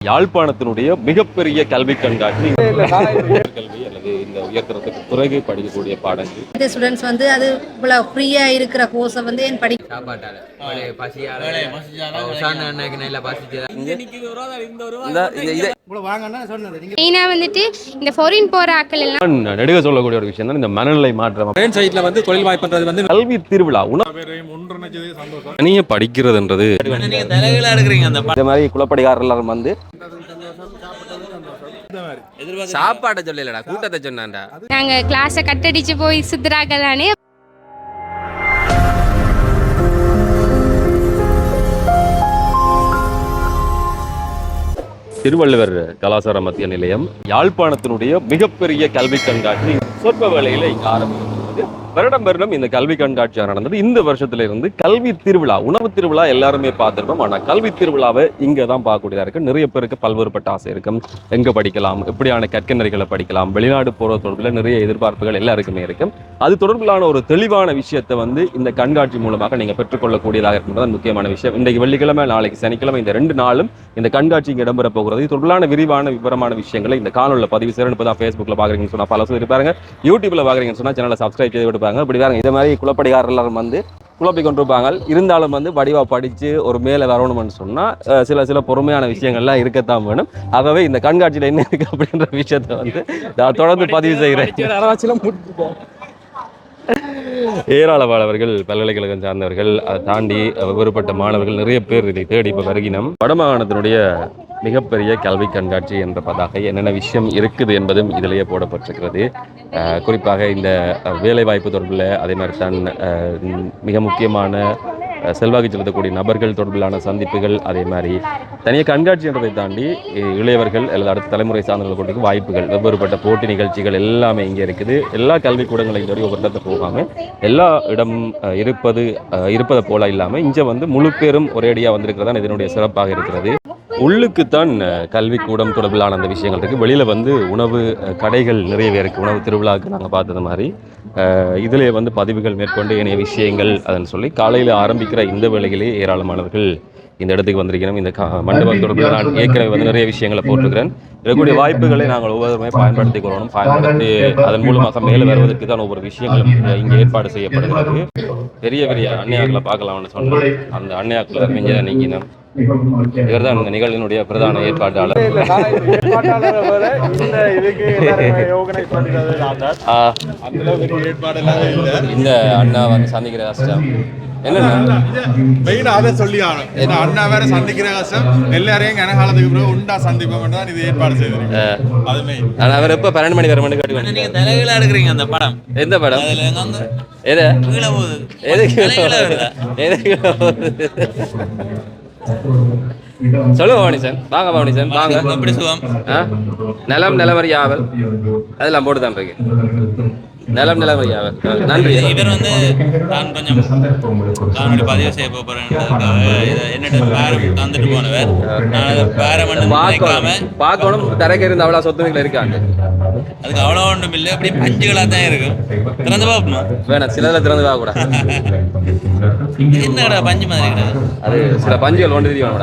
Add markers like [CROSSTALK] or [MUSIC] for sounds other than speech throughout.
யாழ்ப்பாணத்தினுடைய மிகப்பெரிய கல்வி கண்காட்சி. கல்வி அல்லது இந்த உயர்தரத்துக்கு பிறகு படிக்கக்கூடிய பாடங்கள். இந்த ஸ்டூடெண்ட்ஸ் வந்து அது இவ்வளோ ஃப்ரீயாக இருக்கிற கோர்ஸை வந்து என் படி சாப்பாட்டால பசியால அண்ணாக்கு நல்ல பசிச்சதா மெயினாக வந்துட்டு இந்த ஃபாரின் போகிற ஆட்கள் எல்லாம் நெடுக சொல்லக்கூடிய ஒரு விஷயம் தான் இந்த மனநிலை மாற்றம். பிரெயின் சைட்ல வந்து தொழில் வாய்ப்புன்றது வந்து கல்வி திருவிழா உணவு தனியே படிக்கிறதுன்றது. இந்த மாதிரி குலப்படிகாரர் எல்லாரும் வந்து சாப்பாட்டை சொல்லலடா கூட்டத்தை சொன்னான்டா. நாங்கள் கிளாஸை கட்டடிச்சு போய் சுத்துறாக்கள் திருவள்ளுவர் கலாசார மத்திய நிலையம் யாழ்ப்பாணத்தினுடைய மிகப்பெரிய கல்வி கண்காட்சி சொற்ப வேலையில் இங்கே ஆரம்பிக்கும். வருடம் வருடம் இந்த கல்வி கண்காட்சியாக நடந்தது. இந்த வருஷத்துல இருந்து கல்வி திருவிழா உணவு திருவிழா எல்லாருமே பார்த்திருப்போம். ஆனால் கல்வி திருவிழாவை இங்கே தான் பார்க்கக்கூடியதாக இருக்கு. நிறைய பேருக்கு பல்வேறுபட்ட ஆசை இருக்கும். எங்கே படிக்கலாம் எப்படியான கற்கனரிகளை படிக்கலாம் வெளிநாடு போகிற தொடர்பில் நிறைய எதிர்பார்ப்புகள் எல்லாருக்குமே இருக்கும். அது தொடர்பிலான ஒரு தெளிவான விஷயத்தை வந்து இந்த கண்காட்சி மூலமாக நீங்கள் பெற்றுக்கொள்ளக்கூடியதாக இருக்கின்றது முக்கியமான விஷயம். இன்றைக்கு வெள்ளிக்கிழமை நாளைக்கு சனிக்கிழமை இந்த ரெண்டு நாளும் இந்த கண்காட்சி இடம்பெற போகிறது. இது தொடர்பிலான விரிவான விவரமான விஷயங்களை இந்த காணொலியில் பதிவு செய்யணும் இப்போ தான் ஃபேஸ்புக்கில் பார்க்குறீங்கன்னு சொன்னா பல சொல்லி பாருங்க யூடியூப்பில் பார்க்குறீங்கன்னு சொன்னா சேனலை சப்ஸ்கிரைப் செய்து விடுப்பாங்க இப்படி வேறு இதை மாதிரி குலப்படிகாரர் எல்லாரும் வந்து குழப்பி கொண்டிருப்பாங்க. இருந்தாலும் வந்து வடிவா படிச்சு ஒரு மேலே வரணும்னு சொன்னா சில சில பொறுமையான விஷயங்கள்லாம் இருக்கத்தான் வேணும். ஆகவே இந்த கண்காட்சியில் என்ன இருக்குது அப்படின்ற விஷயத்தை வந்து நான் தொடர்ந்து பதிவு செய்கிறேன் ஏராளமானவர்கள் பல்கலைக்கழகம் சார்ந்தவர்கள் அதை தாண்டி வேறுபட்ட மாணவர்கள் நிறைய பேர் இதை தேடி இப்போ வருகினம். வடமாகாணத்தினுடைய மிகப்பெரிய கல்வி கண்காட்சி என்ற பதாக என்னென்ன விஷயம் இருக்குது என்பதும் இதிலேயே போடப்பட்டிருக்கிறது. குறிப்பாக இந்த வேலைவாய்ப்பு தொடர்பில் அதே மாதிரி தான் மிக முக்கியமான செல்வாக்கு செலுத்தக்கூடிய நபர்கள் தொடர்பிலான சந்திப்புகள் அதே மாதிரி தனியாக கண்காட்சி என்றதை தாண்டி இளையவர்கள் அல்லது அடுத்த தலைமுறை சார்ந்தவர்கள் கொண்டு வாய்ப்புகள் வெவ்வேறுபட்ட போட்டி நிகழ்ச்சிகள் எல்லாமே இங்கே இருக்குது. எல்லா கல்விக்கூடங்களையும் தேடி ஒவ்வொரு இடத்தை போகாமல் எல்லா இடமும் இருப்பது இருப்பதை போல இல்லாமல் இங்கே வந்து முழு பேரும் ஒரேடியாக வந்திருக்கிறது தான் இதனுடைய சிறப்பாக இருக்கிறது. உள்ளுக்குத்தான் கல்விக்கூடம் தொடர்பிலான அந்த விஷயங்கள் இருக்குது வெளியில் வந்து உணவு கடைகள் நிறையவே இருக்குது உணவு திருவிழாவுக்கு நாங்கள் பார்த்தது மாதிரி இதிலே வந்து பதிவுகள் மேற்கொண்டு ஏனைய விஷயங்கள் அதன்னு சொல்லி காலையில் ஆரம்பிக்கிற இந்த வேளையிலே ஏராளமானவர்கள் இந்த இடத்துக்கு வந்திருக்கிறோம். இந்த மண்டபம் தொடர்பில் நான் ஏற்கனவே வந்து நிறைய விஷயங்களை போட்டிருக்கிறேன். இருக்கக்கூடிய வாய்ப்புகளை நாங்கள் ஒவ்வொருமே பயன்படுத்திக் கொள்ளணும். பயன்படுத்தி அதன் மூலமாக மேலே வருவதற்கு தான் ஒவ்வொரு விஷயங்களும் இங்கே ஏற்பாடு செய்யப்படுகிறது. பெரிய பெரிய அன்னையாக்களை பார்க்கலாம்னு சொன்னோம் அந்த அன்னையாக்கள் தான் நீங்கினோம். இவர் தான் இந்த நிகழ்வினுடைய பிரதான ஏற்பாட்டாளர். இந்த அண்ணா வந்து சந்திக்கிற கஷ்டம் மெயின் அதை சொல்லி ஆகணும். ஏன்னா அண்ணா வேற சந்திக்கிற கஷ்டம். எல்லாரையும் கனகாலத்துக்கு பிறகு உண்டா சந்திப்போம் தான் இது ஏற்பாடு செய்திருக்கீங்க அது மெயின் ஆனா அவர் எப்போ பன்னெண்டு மணி வர மணி கேட்டு நீங்க தலைகளா எடுக்கிறீங்க அந்த படம். எந்த படம்? எது? கீழே போகுது. எது? எது கீழே? சொல்லுங்க பவனிசன். வாங்க பவனிசன். வாங்க. எப்படி? நிலம் நிலவரி ஆவல் அதெல்லாம் போட்டு தான் இருக்கு நிலம் ஆ, நன்றி. இவர் வந்து நான் கொஞ்சம் காணொலி பதிவு செய்ய இதை என்னிட்ட பேரம் தந்துட்டு போனவர். நான் பேரம் நினைக்காம பார்க்கணும். பார்க்கணும் தரக்கு இருந்த அவ்வளோ சொத்துமைகள் இருக்காங்க அதுக்கு அவ்வளோ ஒன்றும் இல்லை. அப்படி பஞ்சுகளாக தான் இருக்கும். திறந்து பார்ப்போம்? வேணாம். சிலதில் திறந்து பார்க்க கூட. என்னடா பஞ்சு மாதிரி அது சில பஞ்சுகள் ஒன்று தெரியும்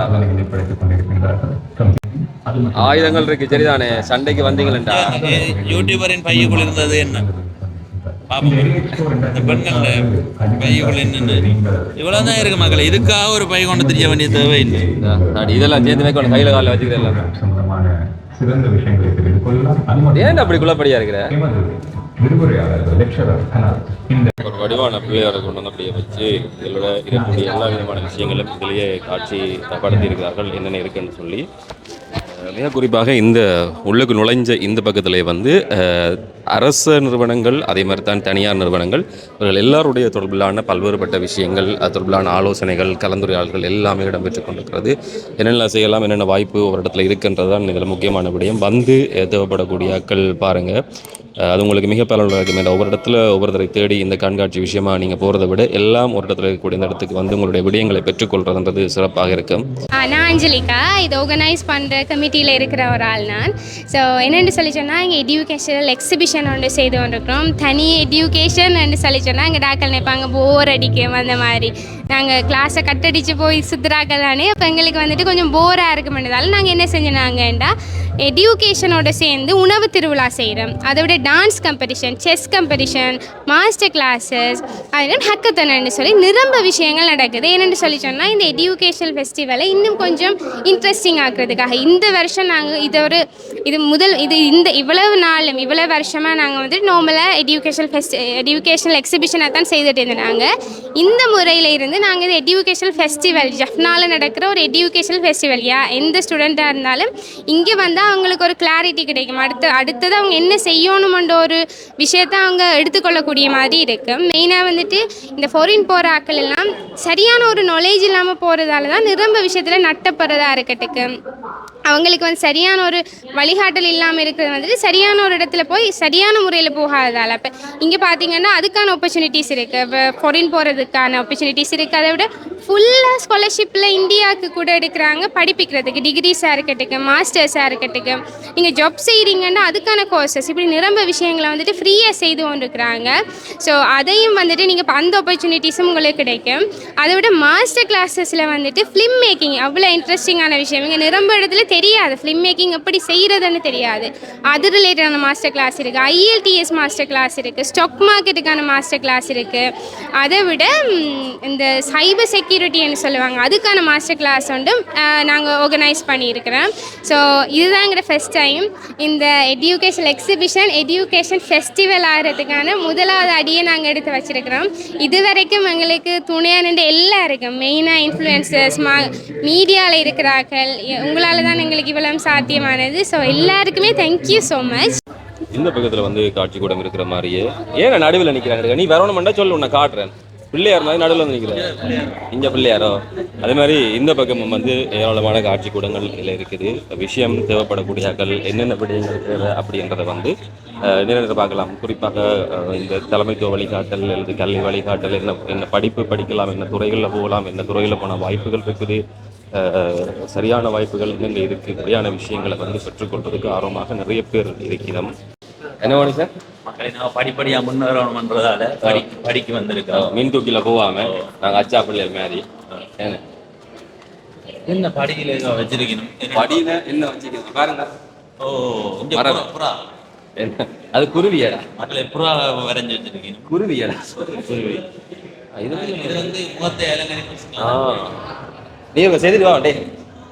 ஆயுதங்கள் இருக்கு. சரிதானே. சண்டைக்கு வந்தீங்களா யூடியூபரின் பையுக்குள் இருந்தது என்ன? பாப்போம் இந்த பெண்கள் பையுக்குள் என்னன்னு? இவ்வளோ தான் இருக்கு மக்களே. இதுக்காக ஒரு பை கொண்டு தெரிய வேண்டிய தேவை இல்லை. இதெல்லாம் சேர்ந்து வைக்கணும் கையில காலில் வச்சுக்கிறேன் சம்பந்தமான சிறந்த விஷயங்களை தெரிந்து கொள்ளலாம் ஏன் அப்படி குள்ளப்படியா இருக்கிற? லெக்சரர் இந்த ஒரு வடிவான பிள்ளையாரை கொண்டு வந்து அப்படியே வச்சு இதோட இருக்கக்கூடிய எல்லா விதமான விஷயங்களும் இதிலேயே காட்சி படுத்தி இருக்கிறார்கள். என்னென்ன இருக்குன்னு சொல்லி மிக குறிப்பாக இந்த உள்ளுக்கு நுழைஞ்ச இந்த பக்கத்திலே வந்து அரச நிறுவனங்கள் அதே மாதிரி தான் தனியார் நிறுவனங்கள் இவர்கள் எல்லாருடைய தொடர்பிலான பல்வேறுபட்ட விஷயங்கள் அது தொடர்பிலான ஆலோசனைகள் கலந்துரையாடல்கள் எல்லாமே இடம்பெற்று கொண்டிருக்கிறது. என்னென்ன செய்யலாம் என்னென்ன வாய்ப்பு ஒரு இடத்துல இருக்குன்றது தான் இதில் முக்கியமான விடயம். வந்து தேவைப்படக்கூடிய ஆட்கள் பாருங்கள் அது உங்களுக்கு மிக பலனுள்ள இருக்கும். இந்த ஒவ்வொரு இடத்துல ஒவ்வொருத்தரை தேடி இந்த கண்காட்சி விஷயமா நீங்கள் போகிறத விட எல்லாம் ஒரு இடத்துல இருக்கக்கூடிய இந்த இடத்துக்கு வந்து உங்களுடைய விடயங்களை பெற்றுக்கொள்றதுன்றது சிறப்பாக இருக்கும். நான் அஞ்சலிகா. இது ஆர்கனைஸ் பண்ணுற கமிட்டியில் இருக்கிற ஒரு ஆள் நான். ஸோ என்னென்னு சொல்லி சொன்னால் இங்கே எடியூகேஷனல் எக்ஸிபிஷன் ஒன்று செய்து கொண்டிருக்கிறோம். தனி எடியூகேஷன் சொல்லி சொன்னால் இங்கே டாக்கள் நினைப்பாங்க போர் அடிக்கும் அந்த மாதிரி. நாங்கள் கிளாஸை கட்டடிச்சு போய் சுற்றுறாக்கள் தானே அப்போ எங்களுக்கு வந்துட்டு கொஞ்சம் போராக இருக்குமென்றதால நாங்கள் என்ன செஞ்சோனாங்கண்டா எடியூகேஷனோட சேர்ந்து உணவு திருவிழா செய்கிறோம் அதை விட dance competition chess competition master classes அதுக்கு ஹக்கத்தனன்னு சொல்லி நிரம்ப விஷயங்கள் நடக்குது. என்னென்னு சொல்லி சொன்னால் இந்த எடியூகேஷன் ஃபெஸ்டிவலை இன்னும் கொஞ்சம் இன்ட்ரெஸ்டிங் ஆக்குறதுக்காக. இந்த வருஷம் நாங்கள் இது ஒரு இது முதல் இது இந்த இவ்வளவு நாளும் இவ்வளவு வருஷமாக நாங்கள் வந்து நார்மலாக எடியூகேஷன் ஃபெஸ்ட் எடியூகேஷனல் எக்ஸிபிஷனாக தான் செய்துட்டு இருந்தாங்க. இந்த முறையில் இருந்து நாங்கள் இது எடியூகேஷனல் ஃபெஸ்டிவல் ஜஃப்னால நடக்கிற ஒரு எடியூகேஷனல் ஃபெஸ்டிவல் யா எந்த ஸ்டூடெண்ட்டாக இருந்தாலும் இங்கே வந்தால் தான் அவங்களுக்கு ஒரு கிளாரிட்டி கிடைக்கும். அடுத்து அடுத்தது அவங்க என்ன செய்யணுமென்ற ஒரு விஷயத்த அவங்க எடுத்துக்கொள்ளக்கூடிய மாதிரி இருக்குது மெயினாக வந்துட்டு இந்த ஃபாரின் போகிற ஆட்கள் எல்லாம் சரியான ஒரு நாலேஜ் இல்லாமல் போகிறதால தான் நிரம்ப விஷயத்தில் நட்டப்படுறதா இருக்கட்டுக்கு அவங்களுக்கு வந்து சரியான ஒரு வழிகாட்டல் இல்லாமல் இருக்கிறது வந்துட்டு சரியான ஒரு இடத்துல போய் சரியான முறையில் போகாததால். இப்போ இங்கே பார்த்தீங்கன்னா அதுக்கான ஆப்பர்ச்சுனிட்டிஸ் இருக்குது இப்போ ஃபாரின் போகிறதுக்கான ஆப்பர்ச்சுனிட்டிஸ் இருக்குது அதை விட ஃபுல்லாக ஸ்காலர்ஷிப்பில் இந்தியாவுக்கு கூட எடுக்கிறாங்க படிப்பிக்கிறதுக்கு. டிகிரிஸாக இருக்கட்டுக்கு மாஸ்டர்ஸாக இருக்கட்டும். நீங்கள் ஜாப் செய்கிறீங்கன்னா அதுக்கான கோர்சஸ் இப்படி நிரம்ப விஷயங்களை வந்துட்டு ஃப்ரீயாக செய்து கொண்டிருக்கிறாங்க. ஸோ அதையும் வந்துட்டு நீங்கள் அந்த ஆப்பர்ச்சுனிட்டிஸும் உங்களுக்கு கிடைக்கும். அதை விட மாஸ்டர் கிளாஸஸில் வந்துட்டு ஃபிலிம் மேக்கிங் அவ்வளோ இன்ட்ரெஸ்டிங்கான விஷயம். இங்கே நிரம்ப இடத்துல தெரியாது. ஃபிலிம் மேக்கிங் எப்படி செய்கிறதுன்னு தெரியாது. அது ரிலேட்டடான மாஸ்டர் கிளாஸ் இருக்குது ஐஎல்டிஎஸ் மாஸ்டர் கிளாஸ் இருக்குது ஸ்டாக் மார்க்கெட்டுக்கான மாஸ்டர் கிளாஸ் இருக்குது அதை விட இந்த சைபர் செக்யூரிட்டின்னு சொல்லுவாங்க அதுக்கான மாஸ்டர் கிளாஸ் வந்து நாங்கள் ஆர்கனைஸ் பண்ணியிருக்கிறோம். ஸோ இதுதாங்கிற ஃபஸ்ட் டைம் இந்த எடியூகேஷன் எக்ஸிபிஷன் எடியூகேஷன் ஃபெஸ்டிவல் ஆகிறதுக்கான முதலாவது அடியை நாங்கள் எடுத்து வச்சிருக்கிறோம். இது வரைக்கும் எங்களுக்கு துணையாக நின்று எல்லாருக்கும் மெயினாக இன்ஃப்ளூயன்சர்ஸ் மா மீடியாவில் இருக்கிறார்கள் உங்களால் தான் எங்களுக்கு இவ்வளவு சாத்தியமானது. ஸோ எல்லாருக்குமே தேங்க்யூ ஸோ மச் இந்த பக்கத்தில் வந்து காட்சி கூடம் இருக்கிற மாதிரியே. ஏன் நடுவில் நிற்கிறாங்க நீ வரணுமெண்டா சொல்லு உன்னை காட்டுறேன். பிள்ளையார் மாதிரி நடுவில் வந்து நிற்கிறேன் இங்கே பிள்ளையாரோ? அதே மாதிரி இந்த பக்கமும் வந்து ஏராளமான காட்சி கூடங்கள் இருக்குது. விஷயம் தேவைப்படக்கூடிய தேவைப்படக்கூடியாக்கள் என்னென்ன விடயங்கள் தேவை அப்படின்றத வந்து அஹ், பார்க்கலாம். குறிப்பாக இந்த தலைமைத்துவ வழிகாட்டல் அல்லது கல்வி வழிகாட்டல் என்ன என்ன படிப்பு படிக்கலாம் என்ன துறைகளில் போகலாம் என்ன துறையில் போன வாய்ப்புகள் இருக்குது சரியான வாய்ப்புகள் என்னென்ன இருக்குது இப்படியான விஷயங்களை வந்து பெற்றுக்கொள்வதற்கு ஆர்வமாக நிறைய பேர் இருக்கிறோம். என்ன சார்? மக்களை நான் படிப்படியாக முன்னேறணும்ன்றதால படி படிக்க வந்திருக்கிறோம். மீன் தூக்கில போகாம நாங்க அச்சா பிள்ளைகள் மாதிரி என்ன? படியில ஏதோ வச்சிருக்கணும்? படியில என்ன வச்சுக்கிறது பாருங்க. ஓ. புறா, என்ன? அது குருவியடா. மக்களை புறா வரைஞ்சி வச்சிருக்கணும். குருவியடா. குருவி. இது வந்து முகத்தை ஆ. அலங்கரிக்கும் நீ உங்க செய்தி வா டே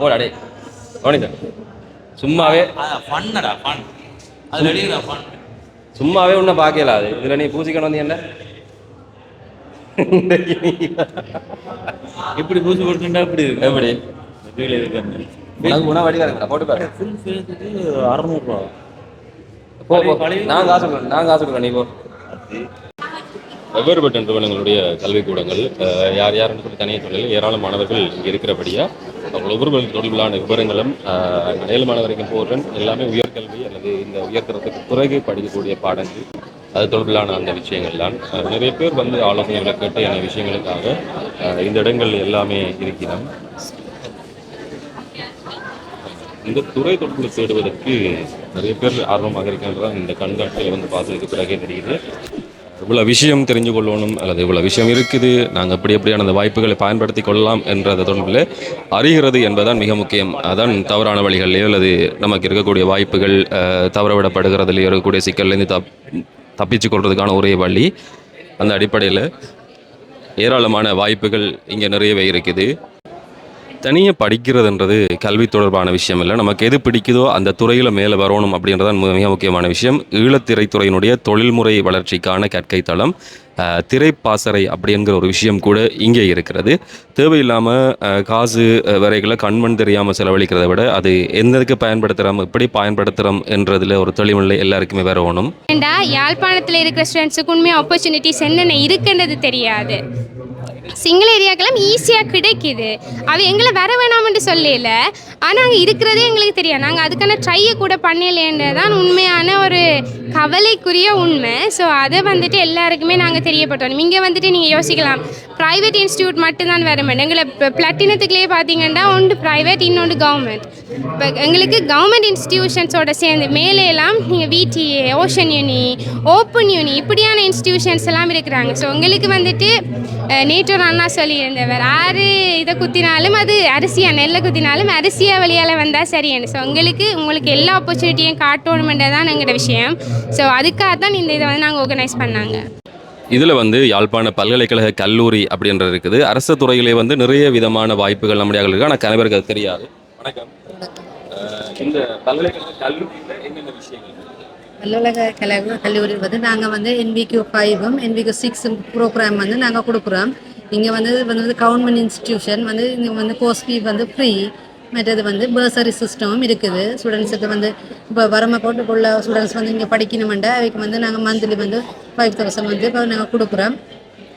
ஓடா டே கவனி சார் சும்மாவே ஃபன்னடா ஃபன். அது வெளியிடா ஃபன். சும்மாவே ஒன்றும் பார்க்கல அது. இதுல நீ பூசிக்கணும் வந்து என்ன? இப்படி பூசி கொடுத்துட்டா இப்படி இருக்கு? எப்படி? இருக்கு உனக்கு உணவு வடிவா இருக்குடா போட்டு பாரு. ஃபுல் ஃபேஸுக்கு அறநூறுவா போ போ. நான் காசு நான் காசு கொடுறேன் நீ போ. வெவ்வேறுபட்ட நிறுவனங்களுடைய கல்விக்கூடங்கள் யார் யாருன்னு சொல்லி தனியாக சொல்லல ஏராளமானவர்கள் இங்கே இருக்கிறபடியா அவங்க ஒவ்வொருவர்கள் தொடர்பிலான விவரங்களும் அஹ், ஏழு வரைக்கும் போடுறேன் எல்லாமே உயர்கல்வி அல்லது இந்த உயர்தரத்துக்கு பிறகு படிக்கக்கூடிய பாடங்கள் அது தொடர்பிலான அந்த விஷயங்கள் தான் நிறைய பேர் வந்து ஆலோசனைகளை கேட்டு என விஷயங்களுக்காக இந்த இடங்கள் எல்லாமே இருக்கிறோம் இந்த துறை தொடர்பு தேடுவதற்கு நிறைய பேர் ஆர்வமாக இருக்கின்றதான் இந்த கண்காட்சியில் வந்து பார்த்ததுக்கு பிறகே தெரியுது. இவ்வளோ விஷயம் தெரிஞ்சு கொள்ளணும் அல்லது இவ்வளோ விஷயம் இருக்குது நாங்கள் எப்படி எப்படியான அந்த வாய்ப்புகளை பயன்படுத்தி கொள்ளலாம் என்ற தொடர்பில் அறிகிறது என்பதுதான் மிக முக்கியம். அதான் தவறான வழிகள்லையோ அல்லது நமக்கு இருக்கக்கூடிய வாய்ப்புகள் தவறவிடப்படுகிறதுலையோ இருக்கக்கூடிய சிக்கல்லேருந்து தப் தப்பிச்சு கொள்றதுக்கான ஒரே வழி அந்த அடிப்படையில் ஏராளமான வாய்ப்புகள் இங்கே நிறையவே இருக்குது. தனியாக படிக்கிறதுன்றது கல்வி தொடர்பான விஷயம் இல்லை. நமக்கு எது பிடிக்குதோ அந்த துறையில் மேலே வரணும் அப்படின்றதான் மிக மிக முக்கியமான விஷயம். ஈழத்திரைத்துறையினுடைய தொழில்முறை வளர்ச்சிக்கான கற்கை தளம் திரைப்பாசறை அப்படிங்கிற ஒரு விஷயம் கூட இங்கே இருக்கிறது. தேவையில்லாமல் காசு வரைகளை கண்மண் தெரியாமல் செலவழிக்கிறத விட அது எந்ததுக்கு பயன்படுத்துகிறோம் எப்படி பயன்படுத்துகிறோம் என்றதில் ஒரு தெளிவுநிலை எல்லாருக்குமே வரணும் ஏண்டா யாழ்ப்பாணத்தில் இருக்கிற ஸ்டூடெண்ட்ஸுக்கு உண்மையாக ஆப்பர்ச்சுனிட்டிஸ் என்னென்ன இருக்குன்றது தெரியாது. சிங்கள ஏரியாக்கெல்லாம் ஈஸியாக கிடைக்குது. அவ எங்களை வர வேணாம்னு சொல்லல. ஆனால் அங்கே இருக்கிறதே எங்களுக்கு தெரியாது. நாங்கள் அதுக்கான ட்ரையை கூட பண்ணலேன்றது தான் உண்மையான ஒரு கவலைக்குரிய உண்மை. ஸோ அதை வந்துட்டு எல்லாருக்குமே நாங்கள் தெரியப்பட்டோம். இங்கே வந்துட்டு நீங்கள் யோசிக்கலாம். ப்ரைவேட் இன்ஸ்டியூட் மட்டும்தான் வர மாட்டோம் எங்களை பிளட்டினத்துக்குள்ளேயே பார்த்தீங்கன்னா ஒன்று ப்ரைவேட் இன்னொன்று கவர்மெண்ட் இப்போ எங்களுக்கு கவர்மெண்ட் இன்ஸ்டியூஷன்ஸோட சேர்ந்து மேலே எல்லாம் நீங்கள் VTA ocean uni open uni இப்படியான இன்ஸ்டியூஷன்ஸ் எல்லாம் இருக்கிறாங்க. ஸோ உங்களுக்கு வந்துட்டு நேற்று ஒரு அண்ணா சொல்லியிருந்தவர். ஆறு இதை குத்தினாலும் அது அரிசியாக நெல்லை குத்தினாலும் அரிசியாக வழியால் வந்தால் சரியான ஸோ உங்களுக்கு உங்களுக்கு எல்லா ஆப்பர்ச்சுனிட்டியும் காட்டணுமென்றது தான் எங்களோட விஷயம். ஸோ அதுக்காக தான் இந்த இதை வந்து நாங்கள் ஆர்கனைஸ் பண்ணாங்க. இதில் வந்து யாழ்ப்பாண பல்கலைக்கழக கல்லூரி அப்படின்றது இருக்குது. அரசு துறையிலே வந்து நிறைய விதமான வாய்ப்புகள் நம்முடைய இருக்குது ஆனால் கணவருக்கு அது தெரியாது. வணக்கம். இந்த பல்கலைக்கழக கல்லூரியில் என்னென்ன விஷயங்கள் பல்கலைக்கழக கழக கல்லூரி வந்து நாங்கள் வந்து என்விக்யூ ஃபைவும் என்விக்யூ சிக்ஸும் ப்ரோக்ராம் வந்து நாங்கள் கொடுக்குறோம். இங்கே வந்து வந்து கவர்மெண்ட் இன்ஸ்டிடியூஷன் வந்து இங்கே வந்து கோர்ஸ் ஃபீ வந்து ஃப்ரீ மற்றது வந்து பர்சரி சிஸ்டமும் இருக்குது. ஸ்டூடெண்ட்ஸுக்கு வந்து இப்போ வரம போட்டுக்குள்ள ஸ்டூடெண்ட்ஸ் வந்து இங்கே படிக்கணுமெண்டா அவைக்கு வந்து நாங்கள் மந்த்லி வந்து ஃபைவ் தௌசண்ட் வந்து இப்போ நாங்கள் கொடுக்குறோம்.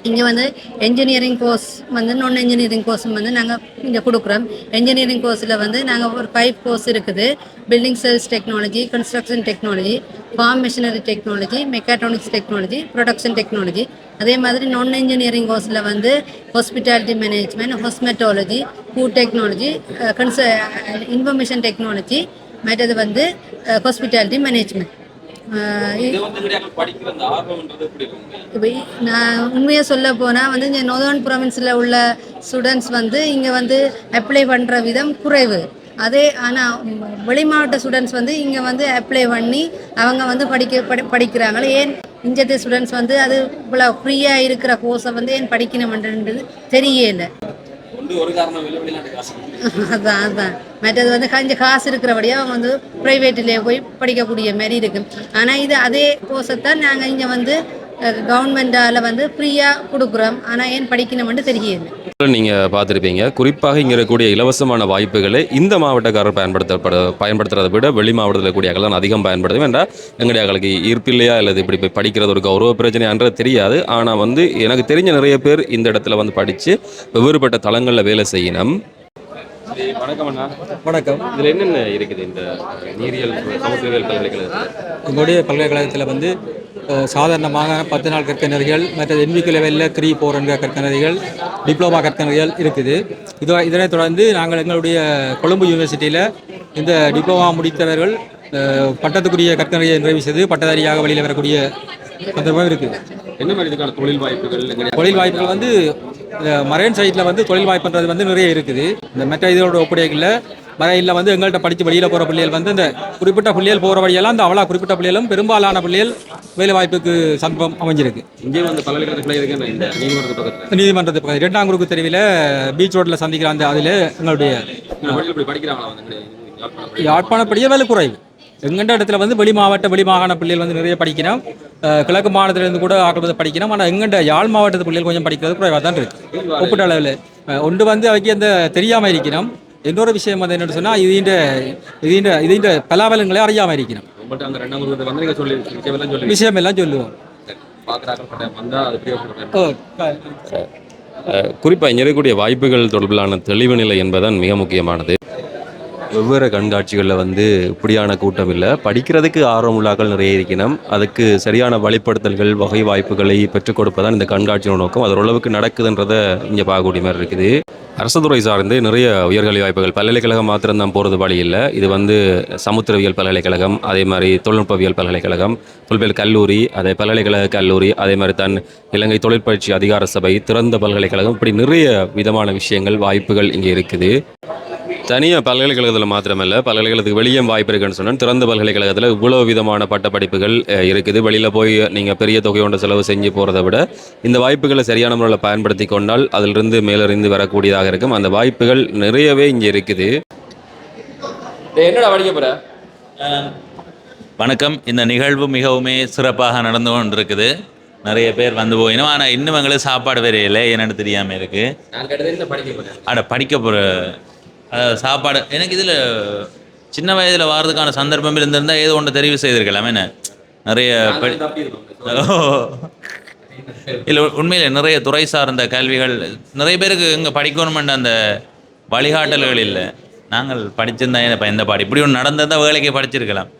இங்கே வந்து என்ஜினியரிங் கோர்ஸ் வந்து நான் என்ஜினியரிங் கோர்ஸும் வந்து நாங்கள் இங்கே கொடுக்குறோம். என்ஜினியரிங் கோர்ஸில் வந்து நாங்கள் ஒரு ஃபைவ் கோர்ஸ் இருக்குது. Building service technology construction technology farm machinery technology mechatronics technology production technology அதே மாதிரி நான் இன்ஜினியரிங் கோர்ஸில் வந்து hospitality management cosmetology food technology கன்ச information technology மற்றது வந்து uh, ஹாஸ்பிட்டாலிட்டி மேனேஜ்மெண்ட் இப்போ நான் உண்மையாக சொல்ல போனால் வந்து இங்கே நோதர்ன் ப்ராவின்ஸில் உள்ள ஸ்டூடெண்ட்ஸ் வந்து இங்கே வந்து அப்ளை பண்ணுற விதம் குறைவு. அதே ஆனால் வெளி மாவட்ட ஸ்டூடெண்ட்ஸ் வந்து இங்கே வந்து அப்ளை பண்ணி அவங்க வந்து படிக்க படி படிக்கிறாங்க ஏன் இஞ்சத்து ஸ்டூடெண்ட்ஸ் வந்து அது இவ்வளோ ஃப்ரீயாக இருக்கிற கோர்ஸை வந்து ஏன் படிக்கணுமென்றது தெரியல. [LAUGHS] அதான் அதான். மற்றது வந்து கொஞ்சம் காசு இருக்கிறபடியாக அவங்க வந்து ப்ரைவேட்டிலே போய் படிக்கக்கூடிய மாரி இருக்கு. ஆனால் இது அதே கோர்ஸை தான் நாங்கள் இங்கே வந்து கவர்மெண்டால் வந்து ஃப்ரீயாக கொடுக்குறோம். ஆனால் ஏன் படிக்கணும்னு தெரியல நீங்கள் பார்த்துருப்பீங்க. குறிப்பாக இங்கே இருக்கக்கூடிய இலவசமான வாய்ப்புகளை இந்த மாவட்டக்காரர் பயன்படுத்தப்பட பயன்படுத்துறதை விட வெளி மாவட்டத்தில் கூடிய தான் அதிகம் பயன்படுத்தும் என்றால் எங்களுடைய எங்களுக்கு ஈர்ப்பில்லையா அல்லது இப்படி போய் படிக்கிறது ஒரு கௌரவ பிரச்சனைன்றது தெரியாது. ஆனால் வந்து எனக்கு தெரிஞ்ச நிறைய பேர் இந்த இடத்துல வந்து படித்து வெவ்வேறுபட்ட தளங்களில் வேலை செய்யணும். வணக்கம் அண்ணா. வணக்கம். இதில் என்னென்ன இருக்குது இந்த நீரியல் சமுத்திரவியல் பல்கலைக்கழகத்தில்? எங்களுடைய பல்கலைக்கழகத்தில் வந்து சாதாரணமாக பத்து நாள் கற்கனறிகள் மற்ற என்விக்கு லெவலில் த்ரீ ஃபோர் என்கிற கற்கனறிகள் டிப்ளமா கற்கனறிகள் இருக்குது. இது இதனைத் தொடர்ந்து நாங்கள் எங்களுடைய கொழும்பு யூனிவர்சிட்டியில் இந்த டிப்ளமா முடித்தவர்கள் பட்டத்துக்குரிய கற்கனறியை நிறைவு செய்து பட்டதாரியாக வெளியில் வரக்கூடிய சந்தர்ப்பம் இருக்குது. என்ன மாதிரி தொழில் வாய்ப்புகள்? தொழில் வாய்ப்புகள் வந்து இந்த மரைன் சைட்டில் வந்து தொழில் வாய்ப்புன்றது வந்து நிறைய இருக்குது. இந்த மற்ற இதோட ஒப்படைகளில் மரைனில் வந்து எங்கள்கிட்ட படித்து வெளியில் போகிற பிள்ளைகள் வந்து இந்த குறிப்பிட்ட பிள்ளைகள் போகிற வழியெல்லாம் அந்த அவ்வளோ குறிப்பிட்ட பிள்ளைகளும் பெரும்பாலான பிள்ளைகள் வேலை வாய்ப்புக்கு சந்தர்ப்பம் அமைஞ்சிருக்கு. இங்கே வந்து பல்கலைக்கழகத்தில் இந்த நீதிமன்றத்து பக்கத்தில்? இரண்டாம் குறுக்கு தெருவில் பீச் ரோட்டில் சந்திக்கிற அந்த அதில் எங்களுடைய யாழ்ப்பாணப்படியே வேலை குறைவு. எங்கண்ட இடத்துல வந்து வெளி மாவட்ட வெளி மாகாண பிள்ளைகள் வந்து நிறைய படிக்கணும். கிழக்கு மாநிலத்திலேருந்து கூட ஆக்கள் வந்து படிக்கணும். ஆனால் எங்கண்ட யாழ் மாவட்டத்து பிள்ளைகள் கொஞ்சம் படிக்கிறது குறைவாக தான் இருக்கு. ஒப்பிட்ட அளவில். ஒன்று வந்து அவைக்கு அந்த தெரியாமல் இருக்கணும். இன்னொரு விஷயம் வந்து என்னென்னு சொன்னால் இதுண்ட இதுண்ட இதுண்ட பலாபலங்களை அறியாமல் இருக்கணும். விஷயம் எல்லாம் சொல்லுவோம். குறிப்பாக இங்கே இருக்கக்கூடிய வாய்ப்புகள் தொடர்பிலான தெளிவு நிலை என்பதுதான் மிக முக்கியமானது. வெவ்வேறு கண்காட்சிகளில் வந்து இப்படியான கூட்டம் இல்லை. படிக்கிறதுக்கு ஆர்வம் உள்ளாக்கள் நிறைய இருக்கணும். அதுக்கு சரியான வழிப்படுத்தல்கள் வகை வாய்ப்புகளை பெற்றுக் கொடுப்பதான் இந்த கண்காட்சியோட நோக்கம். அது ஓரளவுக்கு நடக்குதுன்றதை இங்கே பார்க்கக்கூடிய மாதிரி இருக்குது. அரசு துறை சார்ந்து நிறைய உயர்கல்வி வாய்ப்புகள் பல்கலைக்கழகம் மாத்திரம்தான் போகிறது வழி இல்லை. இது வந்து சமுத்திரவியல் பல்கலைக்கழகம் அதே மாதிரி தொழில்நுட்பவியல் பல்கலைக்கழகம் தொல்வியல் கல்லூரி அதே பல்கலைக்கழக கல்லூரி அதே மாதிரி தன் இலங்கை தொழிற்பயிற்சி அதிகார சபை திறந்த பல்கலைக்கழகம் இப்படி நிறைய விதமான விஷயங்கள் வாய்ப்புகள் இங்கே இருக்குது. தனியாக பல்கலைக்கழகத்தில் மாத்திரமல்ல பல்கலைக்கழகத்துக்கு வெளியே வாய்ப்பு இருக்குன்னு சொன்னால் திறந்த பல்கலைக்கழகத்தில் இவ்வளோ விதமான பட்ட படிப்புகள் இருக்குது. வெளியில் போய் நீங்கள் பெரிய தொகை ஒன்று செலவு செஞ்சு போகிறத விட இந்த வாய்ப்புகளை சரியான முறையில் பயன்படுத்தி கொண்டால் அதிலிருந்து மேலிருந்து வரக்கூடியதாக இருக்கும். அந்த வாய்ப்புகள் நிறையவே இங்கே இருக்குது. என்னடா படிக்க போகிற வணக்கம். இந்த நிகழ்வு மிகவுமே சிறப்பாக நடந்து கொண்டிருக்குது. நிறைய பேர் வந்து போயினோம். ஆனால் இன்னும் எங்களுக்கு சாப்பாடு வேற இல்லை. என்னன்னு தெரியாமல் இருக்கு. நான் கேட்டது இந்த படிக்க போகிறேன் அட படிக்க போகிற சாப்பாடு எனக்கு இதில் சின்ன வயதில் வாரதுக்கான சந்தர்ப்பம் இருந்திருந்தால் ஏதோ ஒன்று தெரிவு செய்திருக்கலாம். என்ன? நிறைய இல்லை உண்மையில் நிறைய துறை சார்ந்த கல்விகள் நிறைய பேருக்கு இங்கே படிக்கணுமென்ற அந்த வழிகாட்டல்கள் இல்லை. நாங்கள் படிச்சிருந்தா என்ன இப்போ இந்த பாடி? இப்படி ஒன்று நடந்திருந்தால் வேலைக்கு படிச்சிருக்கலாம்.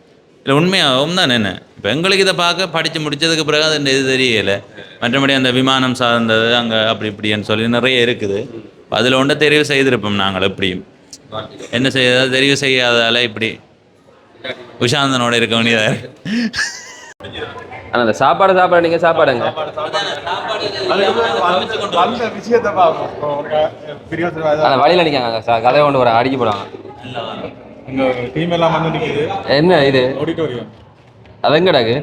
இல்லை உண்மையாகவும் தான் என்ன? இப்போ எங்களுக்கு இதை பார்க்க படித்து முடிச்சதுக்கு பிறகு அது இது தெரியலை. மற்றபடி அந்த விமானம் சார்ந்தது அங்கே அப்படி இப்படின்னு சொல்லி நிறைய இருக்குது. அதில் ஒன்றை தெரிவு செய்திருப்போம் நாங்கள் எப்படியும். என்ன செய்ய தெரிவு செய்யாதால இப்படி உஷாந்தனோட இருக்க வேண்டியதாக ஆனால் அந்த சாப்பாடு சாப்பாடு நீங்கள் சாப்பாடுங்க. அந்த வழியில் நிற்காங்க சார் கதை கொண்டு வர அடிக்க போடுவாங்க இங்க டீம் எல்லாம் வந்து நிக்குது என்ன இது? ஆடிட்டோரியம் அதெங்கடாக்கு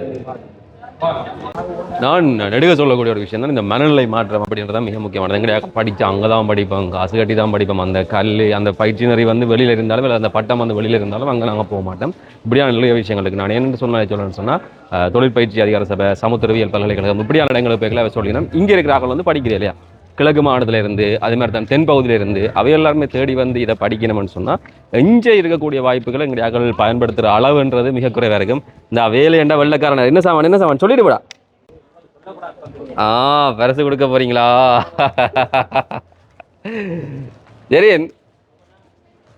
நான் நடுக சொல்லக்கூடிய ஒரு விஷயம் தான் இந்த மனநிலை மாற்றம் அப்படின்றது தான் மிக முக்கியமானது. எங்கடையா படித்து அங்கே தான் படிப்போம் காசு கட்டி தான் படிப்போம். அந்த கல் அந்த பயிற்சியினரை வந்து வெளியில் இருந்தாலும் இல்லை அந்த பட்டம் வந்து வெளியில் இருந்தாலும் அங்கே நாங்கள் போக மாட்டோம். இப்படியான நிறைய விஷயங்களுக்கு நான் என்ன சொன்ன சொல்லணும்னு சொன்னால் தொழிற்பயிற்சி அதிகார சபை சமுத்திரவியல் பல்கலைக்கழகம் இப்படியான இடங்களுக்கு போய் சொல்லினோம். இங்கே இருக்கிற ஆட்கள் வந்து படிக்கிறேன் இல்லையா? கிழக்கு மாநிலத்துல இருந்து அதே மாதிரி தான் தென் பகுதியில இருந்து அவை எல்லாருமே தேடி வந்து இதை படிக்கணும்னு சொன்னால் எஞ்ச இருக்கக்கூடிய வாய்ப்புகளை எங்களுடைய ஆக்கள் பயன்படுத்துகிற அளவுன்றது மிக குறைவாக இருக்கும். இந்த வேலை என்ற வெள்ளக்காரன்? என்ன சாமான் என்ன சாமான்? சொல்லிடுவிடா ஆ பரிசு கொடுக்க போறீங்களா? சரி.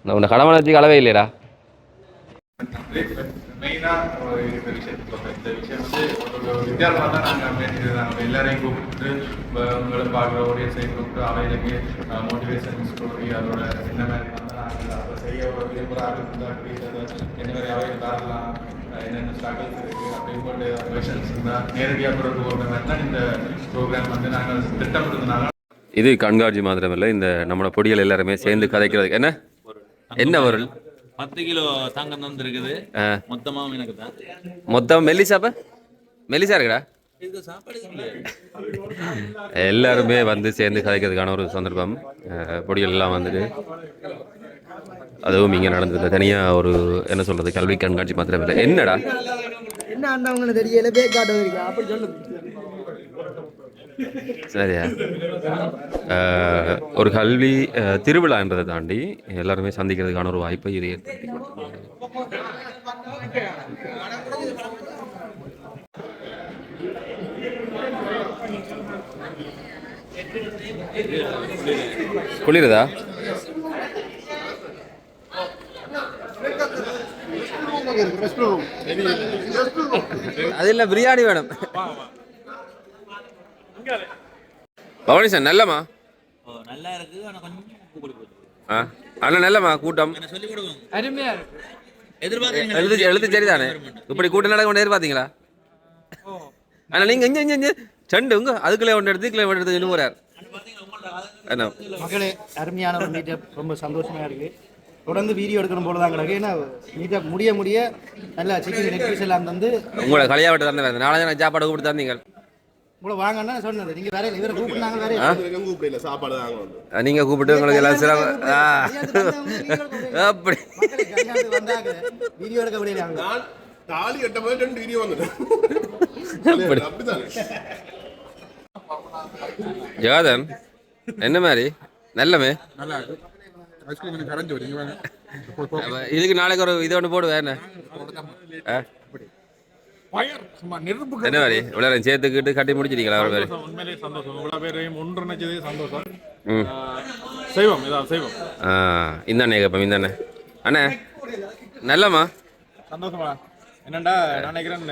நான் உன்னை கடமை வச்சு அளவே இல்லையடா. மெயினாக இந்த விஷயத்துக்கு இந்த விஷயம் வந்து ஒரு வித்தியாசமா தான் நாங்க பேசிட்டு நாங்க எல்லாரையும் கூப்பிட்டு உங்களை பார்க்குற ஆடியன்ஸையும் கூப்பிட்டு அவைகளுக்கு மோட்டிவேஷன் ஸ்டோரி அதோட என்ன மாதிரி நாங்கள் அதை செய்ய விரும்புகிற ஆர்வம் என்ன மாதிரி அவைகள் அஹ் என்னென்ன ஸ்ட்ரகிள்ஸ் இருக்கு அப்படின்னு போட்டு கொஷன்ஸ் இருந்தால் நேரடியாக தொடர்பு கொண்ட மாதிரி தான் இந்த ப்ரோக்ராம் வந்து நாங்கள் திட்டமிட்டிருந்தனால. இது கண்காட்சி மாத்திரமில்லை இந்த நம்மளோட பொடிகள் எல்லாருமே சேர்ந்து கதைக்கிறதுக்கு. என்ன? என்ன பொருள்? பத்து கிலோ தங்கம் தந்துருக்குது ஆ. மொத்தமாகவும் எனக்கு தான். மொத்தம் மெல்லிசாப்ப மெல்லிசா இருக்குடா. இது சாப்பாடு இல்லையா எல்லாருமே வந்து சேர்ந்து கதைக்கிறதுக்கான ஒரு சந்தர்ப்பம். பொடிகள் எல்லாம் வந்துட்டு அதுவும் இங்கே நடந்தது. தனியாக ஒரு என்ன சொல்கிறது கல்வி கண்காட்சி மாத்திரம் இல்லை. என்னடா? என்ன ஆண்டவங்களுக்கு தெரியல பேக்காட்டு இருக்கு அப்படி சொல்லுங்க சரியா. ஒரு கல்வி திருவிழான்றதை தாண்டி எல்லாருமே சந்திக்கிறதுக்கான ஒரு வாய்ப்பை இது ஏற்படுத்தி குளிருதா? அது இல்லை பிரியாணி வேணும். பவானி சார் நல்லம்மா? ஓ நல்லா இருக்கு ஆனால் கொஞ்சம் ஆ அண்ணா நல்லம்மா கூட்டம்? அருமையா இருக்கு. எழுத்து எழுத்து சரிதானே? இப்படி கூட்டம் நடக்க கொண்டே பார்த்தீங்களா அண்ணா நீங்கள் இங்கே இங்கே இங்கே. சண்டு உங்க அதுக்குள்ளே ஒன்று எடுத்து இதுக்குள்ளே ஒன்று எடுத்து இன்னும் மக்களே அருமையான ஒரு மீட்டப் ரொம்ப சந்தோஷமா இருக்கு. தொடர்ந்து வீடியோ எடுக்கணும் போல தான் கிடக்கு. ஏன்னா மீட்டப் முடிய முடிய நல்லா சிக்கன் நெட் பீஸ் எல்லாம் தந்து உங்களை கல்யாணம் தந்து வேறு நாளைக்கு நான் சாப்பாடு கூப்பிட்டு தந்தீங்க உங்களை வாங்கன்னா சொன்னது நீங்க வேற இவரை கூப்பிட்டாங்க வேற நீங்கள் கூப்பிட்டு உங்களுக்கு எல்லாம் சிறப்பு. ஆ. அப்படி. வீடியோ எடுக்க முடியல [LAUGHS] தாலி கட்ட போது ரெண்டு வீடியோ அப்படி. அப்படிதான். ஜெகாதன் என்ன மாதிரி? நல்லமே? இதுக்கு நாளைக்கு ஒரு இது ஒன்று போடுவேன் என்ன? மாதிரி? இவ்வளோ நேரம் சேர்த்துக்கிட்டு கட்டி முடிச்சிட்டீங்களா ஒரு மாதிரி? உண்மையிலேயே சந்தோஷம். இவ்வளோ பேரையும் ஒன்றிணைச்சதே சந்தோஷம். செய்வோம் ஏதாவது செய்வோம். ஆ இந்த அண்ணே கேட்போம் இந்த அண்ணே அண்ணே நல்லம்மா? சந்தோஷமா என்னண்டா நான் நினைக்கிறேன்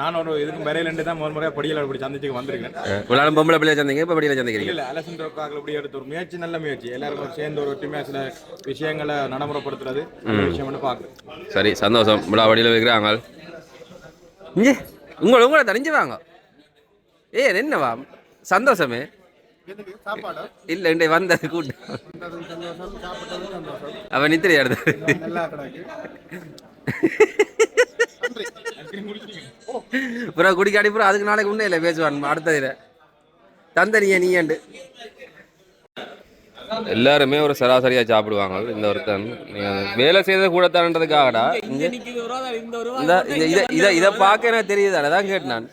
நான் ஒரு இதுக்கு வரையிலேருந்து தான் முதல் முறையாக படியல அப்படி சந்திச்சுக்கு வந்திருக்கேன். இவ்வளோ பொம்பளை பிள்ளைய சந்திங்க இப்போ படியில் சந்திக்கிறீங்க? இல்ல அலசன் ரோக்காக அப்படி எடுத்த ஒரு முயற்சி நல்ல முயற்சி. எல்லாரும் ஒரு சேர்ந்து ஒரு ஒற்றுமையா சில விஷயங்களை நடைமுறைப்படுத்துறது விஷயம்னு பார்க்குறேன். சரி சந்தோஷம். இவ்வளோ வழியில் வைக்கிறாங்க இங்கே உங்களை உங்களை தனிஞ்சு வாங்க. ஏ என்னவா? சந்தோஷமே? சாப்பாடு? இல்லை இன்றைய வந்தது கூட்டம் அவன் நித்திரை அப்புறம் குடிக்க அடிப்புறம் அதுக்கு நாளைக்கு உண்டே இல்லை பேசுவான் அடுத்த இதில் தந்தனிய நீ ஏண்டு எல்லாருமே ஒரு சராசரியா சாப்பிடுவாங்க இந்த ஒருத்தன். வேலை செய்தது கூடத்தான்றதுக்காகடா. இங்க இந்த இதை இதை இதை பார்க்க எனக்கு தெரியுது அதான் கேட்டு நான்.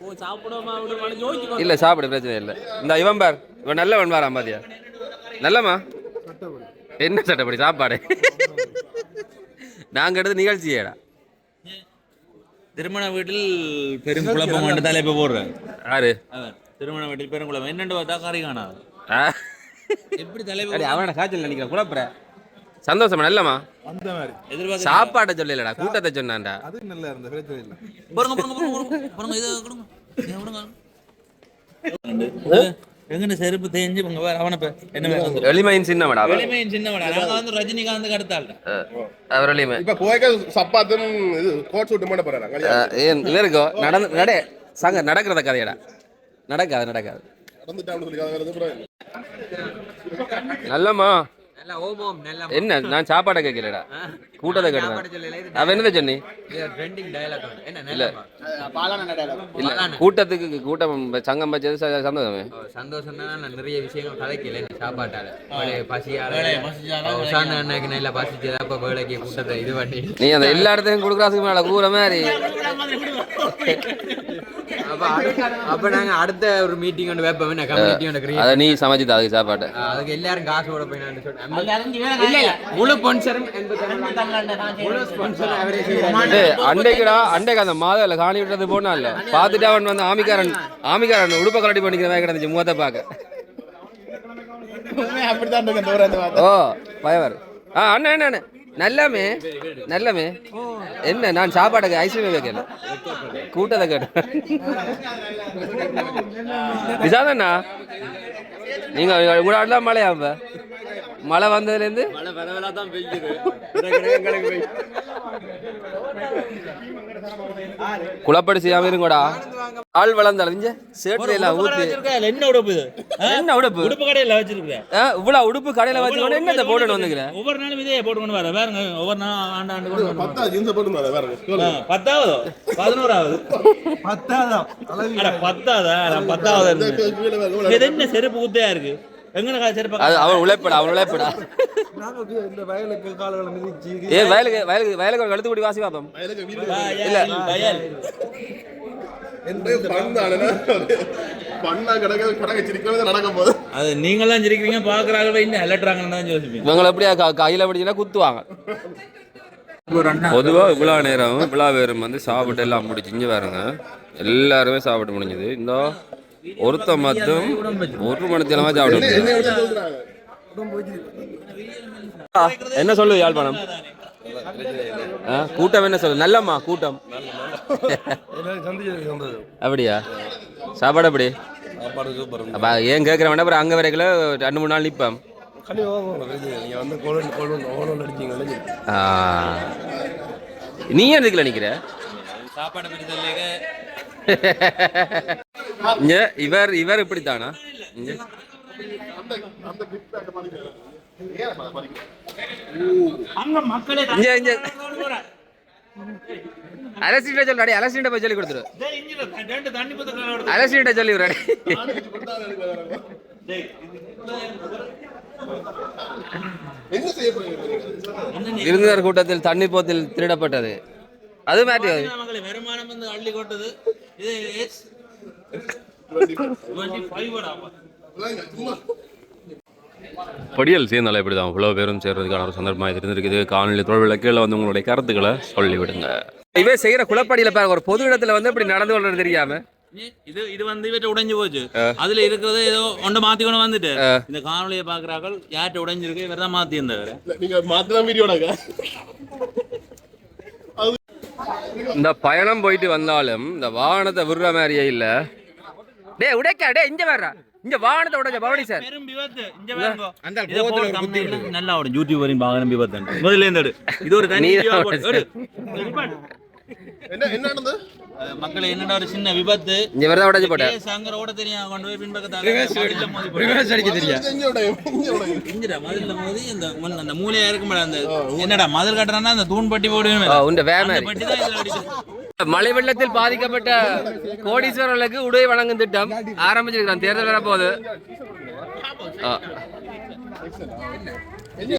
இல்ல சாப்பிடு பிரச்சனை இல்லை. இந்த இவன் பார் இவன் நல்லவன் பாரா பாத்தியா நல்லம்மா? என்ன சட்டப்படி சாப்பாடு? நாங்க எடுத்து நிகழ்ச்சியேடா. திருமண வீட்டில் பெரும் குழப்பம் என்று தலைப்பு போடுறேன் யாரு? திருமண வீட்டில் பெரும் குழப்பம். என்னென்று பார்த்தா கறி காணாது? எப்படி அடி, அவனோட காய்ச்சல் நினைக்கிறேன் குழப்பற. சந்தோஷமா நல்லம்மா? அந்த மாதிரி. எதிர்பார்த்து சாப்பாட்டை சொல்லலடா கூட்டத்தை சொன்னான்டா. அது நல்லா இருந்த பாருங்க பாருங்க பாருங்க இதை கொடுங்க. எங்கன்னு செருப்பு தேஞ்சு உங்க வேற அவனை என்ன எளிமையின் சின்னமடா அவன். எளிமையின் சின்னவடா நாங்க வந்து ரஜினிகாந்த் அடுத்தாள் அவர் எளிமை. இப்ப கோயக்க சப்பாத்தும் இது கோட் சூட்டு மட்டும் போறாங்க ஏன் இவருக்கோ நடந்து நட சங்க நடக்கிறத கதையடா. நடக்காது நடக்காது. நடந்துட்டான்னு சொல்லி நல்லம்மா. நல்லா ஓம் ஓம் நல்லா என்ன நான் சாப்பாடை கேட்கலடா. கூட்டத்தை கேட்டேன் அவன் என்னதை சொன்னி? ட்ரெண்டிங் டயலாக் என்ன இல்ல. கூட்டத்துக்கு கூட்டம் சங்கம் வச்சது சந்தோஷமே. சந்தோஷம் தான் நிறைய விஷயங்கள் கதைக்கல இந்த சாப்பாட்டால. பசியால. உஷான அண்ணனுக்கு நல்லா பசிச்சதா அப்ப வேலைக்கு கூட்டத்தை இது பண்ணி. நீ அந்த எல்லா இடத்தையும் கொடுக்குறாசுக்கு மேல கூற மாதிரி. [LAUGHS] அப்ப நாங்க அடுத்த ஒரு மீட்டிங் ஒன்று வைப்போம். நீ சமைச்சு அதுக்கு சாப்பாடு. அதுக்கு எல்லாரும் காசு போட போய் நான் முழு ஸ்பான்சரும் அன்னைக்கு அந்த மாதவில காணி விட்டது போனா இல்ல பாத்துட்டு அவன் வந்து ஆமிக்காரன் ஆமிக்காரன் உடுப்ப கலட்டி பண்ணிக்கிற மாதிரி கிடந்துச்சு முகத்தை பார்க்க. ஓ பயவர். ஆ அண்ணன் அண்ணன் நல்லமே நல்லமே. என்ன நான் சாப்பாடுக்கு ஐஸ்கிரீம் வைக்கல. கூட்டத்தை கேட்டேன் விசாதண்ணா நீங்க உங்களோட ஆடலாம் மழையா மழை வந்ததுலேருந்து? மழை பரவலா தான் பெய்யுது. குழப்படி செய்யாம இருங்கடா. ஆள் வளர்ந்தாலும் சேட்டு எல்லாம் ஊத்து. என்ன உடுப்பு இது? என்ன உடுப்பு? உடுப்பு கடையில் வச்சிருக்கிறேன். ஆ, இவ்வளவு உடுப்பு கடையில வச்சுக்கொண்டு என்னத்தை போட்டுன்னு வந்துக்கிறேன் ஒவ்வொரு நாளும் இதே போட்டுக்கொண்டு வர. பாருங்க ஒவ்வொரு நாள் ஆண்டு ஆண்டு கொண்டு வந்து பத்தா ஜீன்ஸ் போட்டு வேற ஆ, பத்தாவது? பதினோராவது பத்தாவதா? நான் பத்தாவது? இருந்தேன். இது என்ன செருப்பு குத்தையா இருக்கு? எங்கன செருப்பு? அது அவன் உழைப்படா அவன் உழைப்படா. நாங்க இந்த வயலுக்கு கால்களை மிதிச்சு ஏ வயலுக்கு வயலுக்கு வயலுக்கு ஒரு கழுத்து கூடி வாசி பார்ப்போம் இல்ல. வயல். அது நீங்களாம் சிரிக்கிறீங்க பாக்குறாங்க இன்னும் அலட்டுறாங்கன்னு தான் யோசிப்பீங்க. இவங்களை கையில பிடிச்சினா குத்துவாங்க. பொதுவா இவ்வளோ நேரம் இவ்வளோ பேரும் வந்து சாப்பிட்டு எல்லாம் முடிச்சு இங்கே பாருங்க. எல்லாருமே சாப்பிட்டு முடிஞ்சது. இந்த ஒருத்த மட்டும் ஒரு மணி தினமா சாப்பிட்டு ஆ, என்ன சொல்லு யாழ்ப்பாணம்? கூட்டம் என்ன சொல்லு? நல்லம்மா கூட்டம். அப்படியா? சாப்பாடு எப்படி? அப்ப ஏன் கேட்குற வேண்டாம் அப்புறம் அங்கே வரைக்கும் ரெண்டு மூணு நாள் நிற்பேன். நீ ஏன் இதுக்குள்ள பிரித்தல்லேங்க இங்க இவர் இவர் இப்படித்தானா? இங்க. அங்க மக்களே இங்க இங்க. அலசிட்ட சொல்றாடி அலசிட்ட போய் சொல்லி கொடுத்துரு. அலசிட்ட சொல்லி போறீங்க? விருந்தினர் கூட்டத்தில் தண்ணீர் போத்தில் திருடப்பட்டது. அது மகளே வருமானம் வந்து அள்ளி கொட்டது. இது சும்மா பொடியல் சேர்ந்தாலும் இப்படி தான் இவ்வளோ பேரும் சேர்றதுக்கான ஒரு சந்தர்ப்பமாக இது இருந்திருக்குது. காணொலி தொழில் கீழே வந்து உங்களுடைய கருத்துக்களை சொல்லிவிடுங்க. இவே செய்கிற குளப்படியில் பாருங்க ஒரு பொது இடத்துல வந்து இப்படி நடந்து கொள்றது தெரியாம. இது இது வந்து இவற்றை உடைஞ்சு போச்சு. அதுல இருக்கிறது ஏதோ ஒன்று மாத்தி கொண்டு வந்துட்டு. இந்த காணொலியை பாக்குறாக்கள் யார்கிட்ட உடைஞ்சிருக்கு இவர் தான் மாத்தி இருந்தவர் நீங்க மாத்தலாம் வீடியோடாங்க இந்த பயணம் போயிட்டு வந்தாலும் இந்த வாகனத்தை விடுற மாதிரியே இல்ல. டேய் உடைக்கா டேய் இங்க வர்றா இங்க வாகனத்தை உடைச்ச பவனி சார். நல்லா ஓடும். யூடியூப் வரையும் பாக்குறேன் விபத்து முதல்ல இருந்து. இது ஒரு தனி. என்ன என்ன நடந்தது? மக்களே என்னடா ஒரு சின்ன விபத்து? இங்க உடைச்சு ஓட தெரியும் கொண்டு போய் பின்பக்கத்தால மோதி இந்த அந்த மூலையா அந்த என்னடா மதில் அந்த தூண் பட்டி போடுவேன் உண்ட வே அந்த மாதிரி. பட்டி தான் இதுல அடிக்குது. மழை வெள்ளத்தில் பாதிக்கப்பட்ட கோடீஸ்வரர்களுக்கு உதவி வழங்கும் திட்டம் ஆரம்பிச்சிருக்கான் தேர்தல் வரப்போகுது.